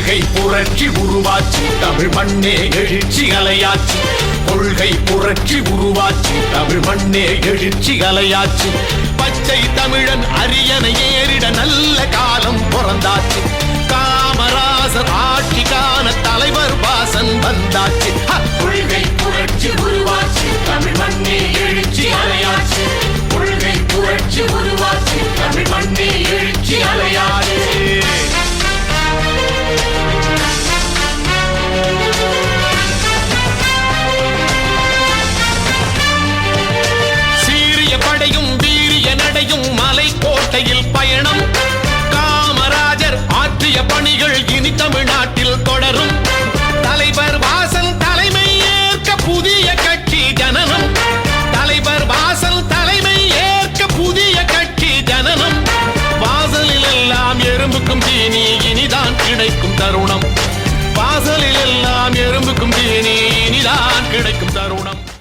கொள்கை புரட்சி உருவாச்சு. தமிழ் மண்ணே எழுச்சி அலையாச்சு கொள்கை புரட்சி உருவாச்சு. தமிழ் மண்ணே எழுச்சி அலையாச்சு பச்சை தமிழன் அரியணை ஏறிட நல்ல காலம் தமிழ்நாட்டில் தொடரும். தலைவர் வாசல் தலைமை ஏற்க புதிய கட்சி ஜனனம். தலைவர் வாசல் தலைமை ஏற்க புதிய கட்சி ஜனனம். வாசலில் எல்லாம் எறும்புக்கும் தீனி இனிதான் கிடைக்கும் தருணம். வாசலில் எல்லாம் எறும்புக்கும் தீனி இனிதான் கிடைக்கும் தருணம்.